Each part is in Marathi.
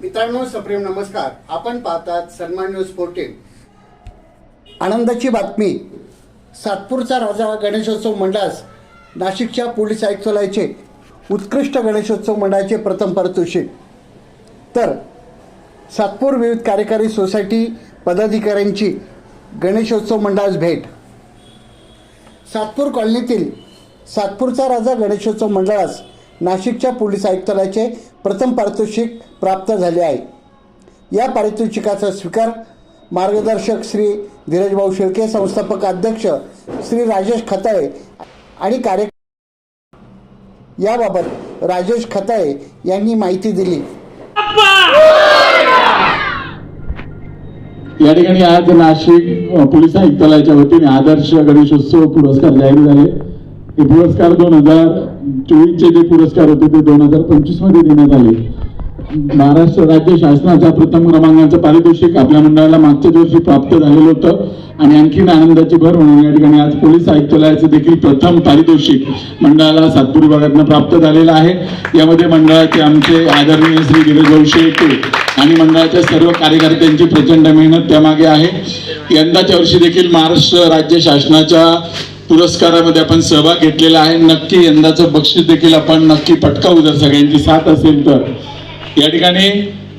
मित्रांनो सप्रेम नमस्कार. आपण पाहतात सन्मान न्यूज फोर्टीन आनंदाची बातमी. सातपूरचा राजा गणेशोत्सव मंडळास नाशिकच्या पोलीस आयुक्तालयाचे उत्कृष्ट गणेशोत्सव मंडळाचे प्रथम पारितोषिक. तर सातपूर विविध कार्यकारी सोसायटी पदाधिकाऱ्यांची गणेशोत्सव मंडळास भेट. सातपूर कॉलनीतील सातपूरचा राजा गणेशोत्सव मंडळास नाशिकच्या पोलीस आयुक्तालयाचे प्रथम पारितोषिक प्राप्त झाले आहे. या पारितोषिकाचा स्वीकार मार्गदर्शक श्री धीरजभाऊ शेळके संस्थापक अध्यक्ष श्री राजेश खताळे आणि कार्य याबाबत राजेश खताळे यांनी माहिती दिली. या ठिकाणी आज नाशिक पोलीस आयुक्तालयाच्या वतीने आदर्श गणेशोत्सव पुरस्कार जाहीर झाले. हे पुरस्कार दोन हजार चोवीसचे जे पुरस्कार होते ते दोन हजार पंचवीसमध्ये देण्यात आले. महाराष्ट्र राज्य शासनाच्या प्रथम क्रमांकाचं पारितोषिक आपल्या मंडळाला मागच्याच वर्षी प्राप्त झालेलं होतं आणि आणखीन आनंदाची भर म्हणून या ठिकाणी आज पोलीस आयुक्तालयाचं देखील प्रथम पारितोषिक मंडळाला सातपूर विभागातनं प्राप्त झालेलं आहे. यामध्ये मंडळाचे आमचे आदरणीय श्री गिरीश शेट्टी आणि मंडळाच्या सर्व कार्यकर्त्यांची प्रचंड मेहनत त्यामागे आहे. यंदाच्या वर्षी देखील महाराष्ट्र राज्य शासनाच्या पुरस्कारामध्ये आपण सहभाग घेतलेला आहे. नक्की यंदाचं बक्षीस देखील आपण नक्की पटकावू जर सगळ्यांची साथ असेल तर. या ठिकाणी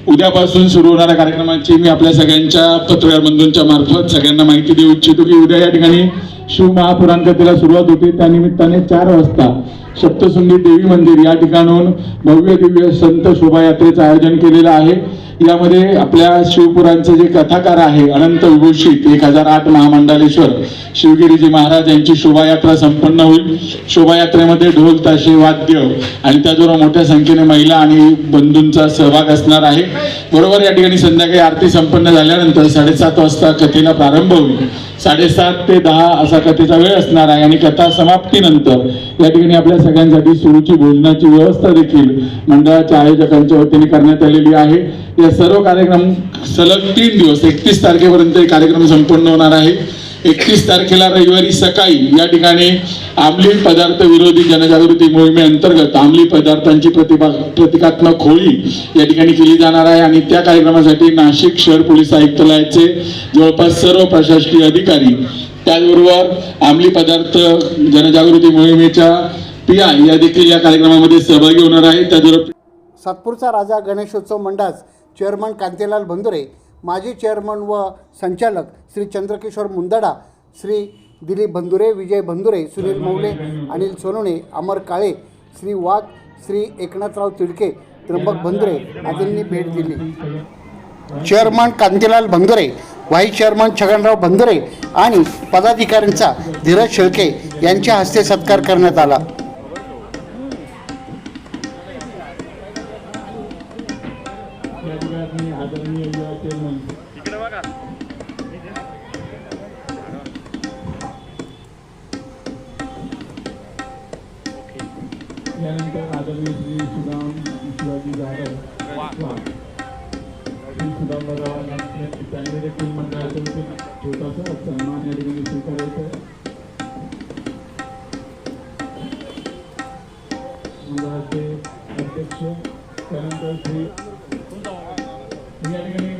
उद्यापासून सुरू होणाऱ्या कार्यक्रमाची मी आपल्या सगळ्यांच्या पत्रकार बंधूंच्या मार्फत सगळ्यांना माहिती देऊ इच्छितो की उद्या या ठिकाणी शिव महापुराणकथेला सुरुवात होती. त्या निमित्ताने चार वाजता सप्तशृंगी देवी मंदिर या ठिकाणून भव्य दिव्य संत शोभायात्रेचं आयोजन केलेलं आहे. यामध्ये आपल्या शिवपुरांचे जे कथाकार आहे अनंत विभूषित एक हजार आठ महामंडलेश्वर शिवगिरीजी महाराज यांची शोभायात्रा संपन्न होईल. शोभायात्रेमध्ये ढोल ताशे वाद्य आणि त्याचबरोबर मोठ्या संख्येने महिला आणि बंधूंचा सहभाग असणार आहे. बरोबर या ठिकाणी संध्याकाळी आरती संपन्न झाल्यानंतर साडेसात वाजता कथेला प्रारंभ होईल. साडेसात ते दहा असा कथेचा वेळ असणार आहे आणि कथा समाप्तीनंतर या ठिकाणी आपल्या सगळ्यांसाठी सुरूची भोजनाची व्यवस्था देखील मंडळाच्या आयोजकांच्या वतीने करण्यात आलेली आहे. या सर्व कार्यक्रम सलग तीन दिवस एकतीस तारखेपर्यंत हे कार्यक्रम संपन्न होणार आहे. एकतीस तारखेला रविवारी सकाळी या ठिकाणी आंबली पदार्थ विरोधी जनजागृती मोहिमेअंतर्गत आंबली पदार्थांची प्रतिभा प्रतिकात्मक होळी या ठिकाणी केली जाणार आहे आणि त्या कार्यक्रमासाठी नाशिक शहर पोलीस आयुक्तालयाचे जवळपास सर्व प्रशासकीय अधिकारी त्याचबरोबर आंबली पदार्थ जनजागृती मोहिमेच्या पी आय या देखील या कार्यक्रमामध्ये सहभागी होणार आहे. त्याचबरोबर सातपूरचा राजा गणेशोत्सव मंडळास चेअरमन कांतीलाल बंधुरे माजी चेअरमन व संचालक श्री चंद्रकिशोर मुंदडा श्री दिलीप बंधुरे विजय बंधुरे सुनील मौले अनिल सोनवणे अमर काळे श्री वाघ श्री एकनाथराव तिडके त्र्यंबक बंधुरे आदींनी भेट दिली. Chairman Kantilal Bandhure vice chairman Chhaganrao Bandhure आणि पदाधिकाऱ्यांचा धीरज शेळके यांच्या हस्ते सत्कार करण्यात आला. यानंतर आदरणीय श्री सुदाम शिवाजी जाधव. श्री सुदाम त्यांनी देखील मंडळाच्या वतीने छोटासा सन्मान या ठिकाणी स्वीकारायचा आहे. मंडळाचे अध्यक्ष त्यानंतर श्री या ठिकाणी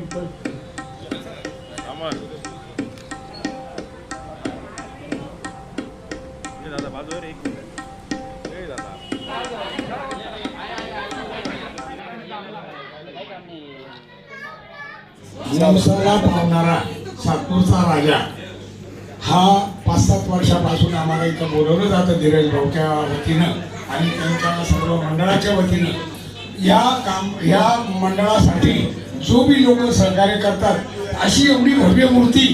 दादा बाजूवर एक नवसाला पावणारा सातपूरचा राजा हा पाच सात वर्षापासून आम्हाला इथं बोलवलं जातं धीरज भाऊच्या वतीनं आणि त्यांच्या सर्व मंडळाच्या वतीनं. या काम या मंडळासाठी जो बी लोक सहकार्य करतात अशी एवढी भव्य मूर्ती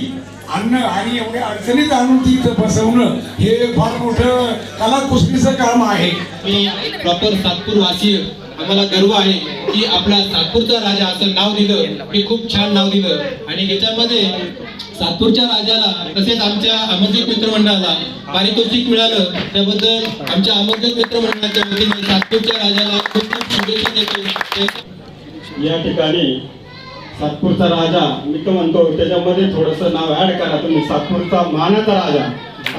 आणणं आणि एवढ्या अडचणीत आणून ती इथं बसवणं हे फार मोठं कलाकुसरीचं काम आहे. मी प्रॉपर सातपूर वासी आम्हाला गर्व आहे. की आपला सातपूरचा राजा असं नाव दिलं हे खूप छान नाव दिलं. आणि याच्यामध्ये सातपूरच्या राजाला तसेच आमच्या आमंत्रित मित्रमंडळाला पारितोषिक मिळालं. त्याबद्दल आमच्या आमंत्रित मित्रमंडळाच्या वतीने सातपूरच्या राजाला खूप खूप शुभेच्छा देतो. या ठिकाणी सातपूरचा राजा मी तो म्हणतो त्याच्यामध्ये थोडंसं नाव ऍड करा. तुम्ही सातपूरचा मानाचा राजा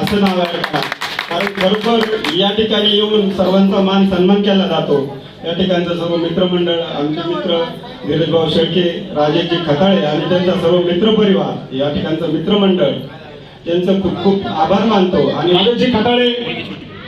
असं नाव ऍड करा. कारण बरोबर या ठिकाणी येऊन सर्वांचा मान सन्मान केला जातो. या ठिकाणचं सर्व मित्रमंडळ आमचे मित्र धीरजभाऊ शेळके राजेजी खताळे आणि त्यांचा सर्व मित्रपरिवार या ठिकाणचं मित्रमंडळ त्यांचं खूप खूप आभार मानतो. आणि राजेजी खताळे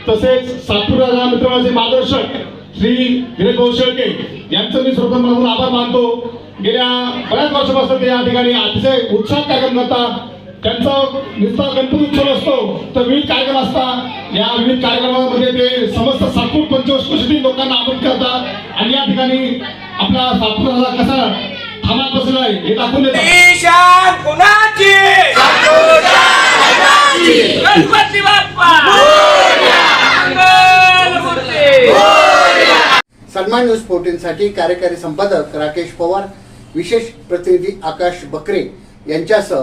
तसेच सातपुरा राजा मित्रमाचे मार्गदर्शक श्री धीरज शेळके यांचं मी सर्वप्रथम आभार मानतो. गेल्या बऱ्याच वर्षापासून ते या ठिकाणी अतिशय उत्साह कार्यक्रम करतात त्यांचा नुसता गणपती उत्सव असतो. तर विविध कार्यक्रम असतात. या विविध कार्यक्रमामध्ये ते समस्त सातपूर पंचवष्टी लोकांना आमंत्रित करतात. आणि या ठिकाणी आपला सातपूर राजा कसा थांबा बसला आहे हे दाखवून देतात. सन्मान न्यूज फोर्टीनसाठी कार्यकारी संपादक राकेश पवार विशेष प्रतिनिधी आकाश बकरे यांच्यासह